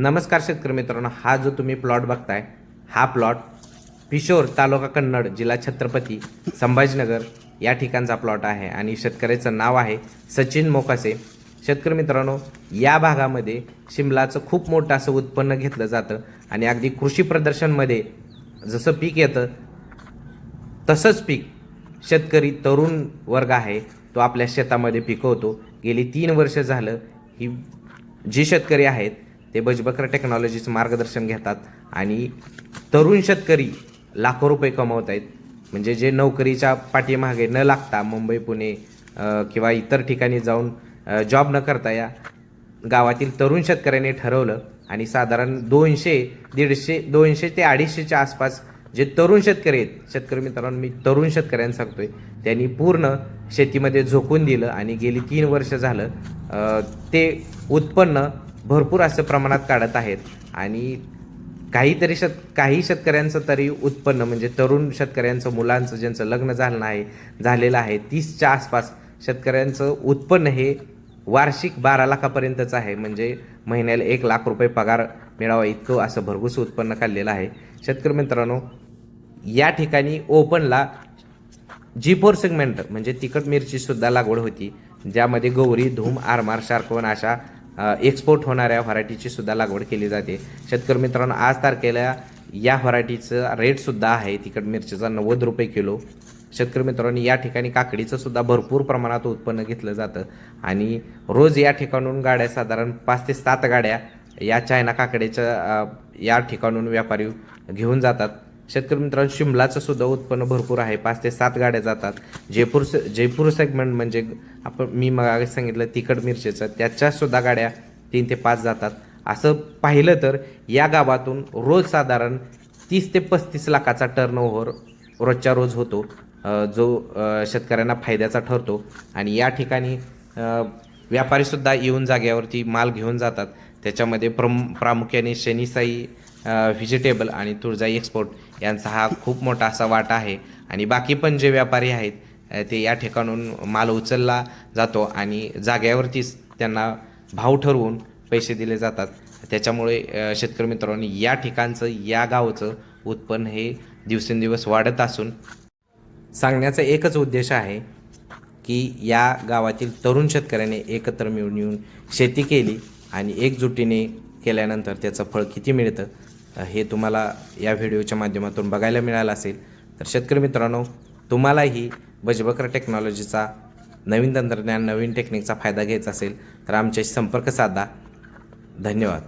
नमस्कार शेतकरी मित्रांनो हा जो तुम्ही प्लॉट बघताय हा प्लॉट पिशोर तालुका कन्नड जिल्हा छत्रपती संभाजीनगर या ठिकाणचा प्लॉट आहे आणि शेतकऱ्याचं नाव आहे सचिन मोकासे. शेतकरी मित्रांनो या भागामध्ये शिमलाचं खूप मोठं असं उत्पन्न घेतलं जातं आणि अगदी कृषी प्रदर्शनमध्ये जसं पीक येतं तसंच पीक शेतकरी तरुण वर्ग आहे तो आपल्या शेतामध्ये पिकवतो. गेली तीन वर्ष झालं ही जी शेतकरी आहेत ते बजबकर टेक्नॉलॉजीचं मार्गदर्शन घेतात आणि तरुण शेतकरी लाखो रुपये कमवत आहेत. म्हणजे जे नोकरीच्या पाठीमागे न लागता मुंबई पुणे किंवा इतर ठिकाणी जाऊन जॉब न करता या गावातील तरुण शेतकऱ्यांनी ठरवलं आणि साधारण दोनशे दीडशे दोनशे ते अडीचशेच्या आसपास जे तरुण शेतकरी आहेत शेतकरी मित्रांनो मी तरुण शेतकऱ्यांना सांगतोय त्यांनी पूर्ण शेतीमध्ये झोकून दिलं आणि गेली तीन वर्ष झालं ते उत्पन्न भरपूर असं प्रमाणात काढत आहेत. आणि काहीतरी शेत काही शेतकऱ्यांचं तरी उत्पन्न म्हणजे तरुण शेतकऱ्यांचं मुलांचं ज्यांचं लग्न झालं आहे झालेलं आहे तीसच्या आसपास शेतकऱ्यांचं उत्पन्न हे वार्षिक बारा लाखापर्यंतच आहे. म्हणजे महिन्याला एक लाख रुपये पगार मिळावा इतकं असं भरघूस उत्पन्न काढलेलं आहे. शेतकरी मित्रांनो या ठिकाणी ओपनला जी फोर सेगमेंट म्हणजे तिखट मिरचीसुद्धा लागवड होती ज्यामध्ये गौरी धूम आरमार शार्कवन अशा एक्सपोर्ट होणाऱ्या व्हरायटीची सुद्धा लागवड केली जाते. शेतकरी मित्रांनो आज तारखेला या व्हरायटीचं रेटसुद्धा आहे. तिखट मिरचीचा नव्वद रुपये किलो. शेतकरी मित्रांनो या ठिकाणी काकडीचं सुद्धा भरपूर प्रमाणात उत्पन्न घेतलं जातं. आणि रोज या ठिकाणून गाड्या साधारण पाच ते सात गाड्या या चायना काकडीच्या या ठिकाणून व्यापारी घेऊन जातात. शेतकरी मित्रांनो शिमलाचं सुद्धा उत्पन्न भरपूर आहे. पाच ते सात गाड्या जातात. जयपूर से जयपूर सेगमेंट म्हणजे आपण मी मग सांगितलं तिखट मिरचीचं. त्याच्यासुद्धा गाड्या तीन ते पाच जातात. असं पाहिलं तर या गावातून रोज साधारण तीस ते पस्तीस लाखाचा टर्नओव्हर रोजच्या रोज होतो. जो शेतकऱ्यांना फायद्याचा ठरतो. आणि या ठिकाणी व्यापारीसुद्धा येऊन जाग्यावरती माल घेऊन जातात. त्याच्यामध्ये प्रम प्रामुख्याने शनीसाई व्हिजिटेबल आणि तुळजाई एक्सपोर्ट यांचा हा खूप मोठा असा वाटा आहे. आणि बाकी पण जे व्यापारी आहेत ते या ठिकाणून माल उचलला जातो आणि जाग्यावरतीच त्यांना भाव ठरवून पैसे दिले जातात. त्याच्यामुळे शेतकरी मित्रांनी या ठिकाणचं या गावचं उत्पन्न हे दिवसेंदिवस वाढत असून सांगण्याचा एकच उद्देश आहे की या गावातील तरुण शेतकऱ्याने एकत्र मिळून येऊन शेती केली आणि एकजुटीने केल्यानंतर त्याचं फळ किती मिळतं हे तुम्हाला या व्हिडिओच्या माध्यमातून बघायला मिळालं असेल. तर शेतकरी मित्रांनो तुम्हालाही बजबकर टेक्नॉलॉजीचा नवीन तंत्रज्ञान नवीन टेक्निकचा फायदा घ्यायचा असेल तर आमच्याशी संपर्क साधा. धन्यवाद.